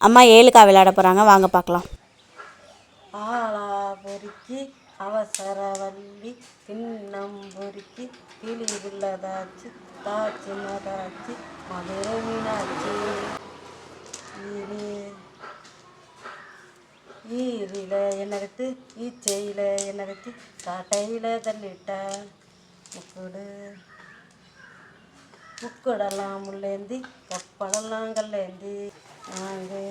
அம்மா ஏழுக்கா விளையாட போகிறாங்க வாங்க பார்க்கலாம். ஆலா பொறுக்கி அவசரவல்லி தின்னம் பொறுக்கி கிளி உள்ளதாச்சு தாச்சினதாச்சு மதுரை மீனாச்சு ஈரி ஈரில என்ன ஈச்சையில் என்ன கட்டி காட்டையில் தள்ளிட்டா முக்குடு முக்குடெல்லாம் முள்ளேந்தி கப்பலெல்லாம் கல்லேந்தி. நாங்கள்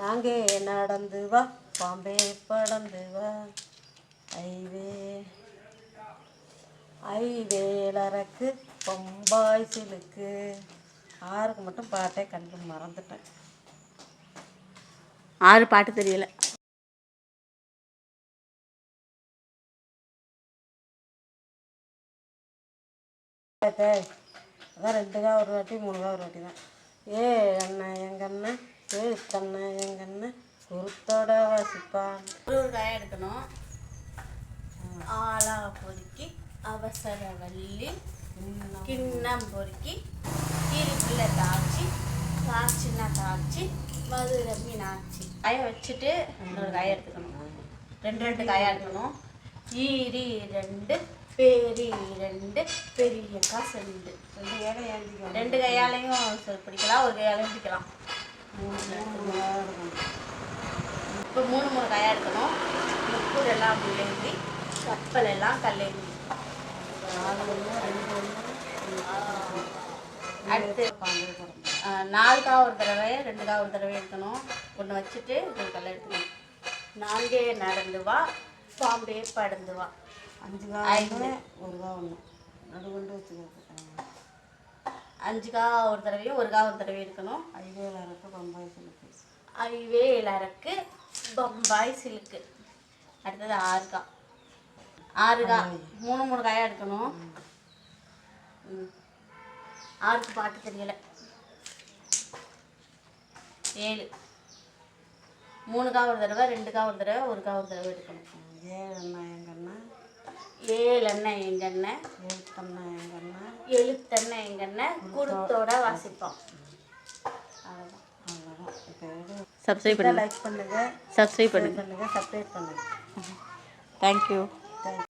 நாங்கே நடந்து வா பாம்பே படந்து வா. ஐவே ஐவேலறக்கு பொம்பாய் சிலுக்கு. ஆறுக்கு மட்டும் பாட்டே கண்டு மறந்துட்டேன். ஆறு பாட்டு தெரியல. அதான் ரெண்டுக்கா ஒரு வாட்டி மூணுக்கா ஒரு வாட்டி தான் ஏ அண்ணன் எங்கள் அண்ணன் தண்ணன் எங்கள் அண்ணன் குருத்தோட வாசிப்பான் ஒரு ஒரு காயை எடுக்கணும். ஆலா பொறுக்கி அவசர வள்ளி கிண்ணம் பொறுக்கி கீரிக்குள்ள தாச்சி தாச்சின்னா தாச்சி மதுரை மீனாட்சி. காயை வச்சுட்டு இன்னொரு காயை எடுத்துக்கணும். ரெண்டு ரெண்டு காயாக எடுக்கணும். ஈரி ரெண்டு பெரி ரெண்டு பெரிய காசு ரெண்டு. ரெண்டு ஏந்திக்கணும். ரெண்டு கையாலையும் பிடிக்கலாம். ஒரு கையாலையும் பிடிக்கலாம். இப்போ மூணு மூணு காயாக எடுக்கணும். முக்கூர் எல்லாம் எழுதி கப்பல் எல்லாம் கல்லேந்தி அடுத்து நாலு கா ஒரு தடவை ரெண்டு கா ஒரு தடவை எடுக்கணும். ஒன்று வச்சுட்டு ஒரு கல்லை எடுத்துக்கணும் நான்கே நடந்து வா பாம்பே படந்து வா. அஞ்சு. கால் ஒரு கா ஒன்று நடுவண்டு வச்சுக்கிறது அஞ்சு கா ஒரு தடவையும் ஒரு கா ஒரு தடவை எடுக்கணும் ஐவேல அரக்கு பம்பாய் சிலுக்கு. ஐவேலருக்கு பம்பாய் சில்க்கு. அடுத்தது ஆறு கா. ஆறு கா. மூணு மூணு காயாக எடுக்கணும். ஆறுக்கு பாட்டு தெரியல. ஏழு. மூணு கா ஒரு தடவை ரெண்டு கா ஒரு தடவை ஒரு கா ஒரு தடவை எடுக்கணும். ஏழு அண்ணன் எங்கள் அண்ணன் ஏழு அண்ணன் எங்கள் அண்ணன் எழுத்தண்ணன் எங்கள் அண்ணன் எழுத்தண்ணன் எங்கள் அண்ணன் குடுத்தோட வாசிப்போம் சப்ஸ்கிரைப் பண்ணுங்க. லைக் பண்ணுங்கள் சப்ஸ்கிரைப் பண்ணுங்க. பண்ணுங்கள் சப்ஸ்கிரைப் பண்ணுங்கள் தேங்க்யூ தேங்க்யூ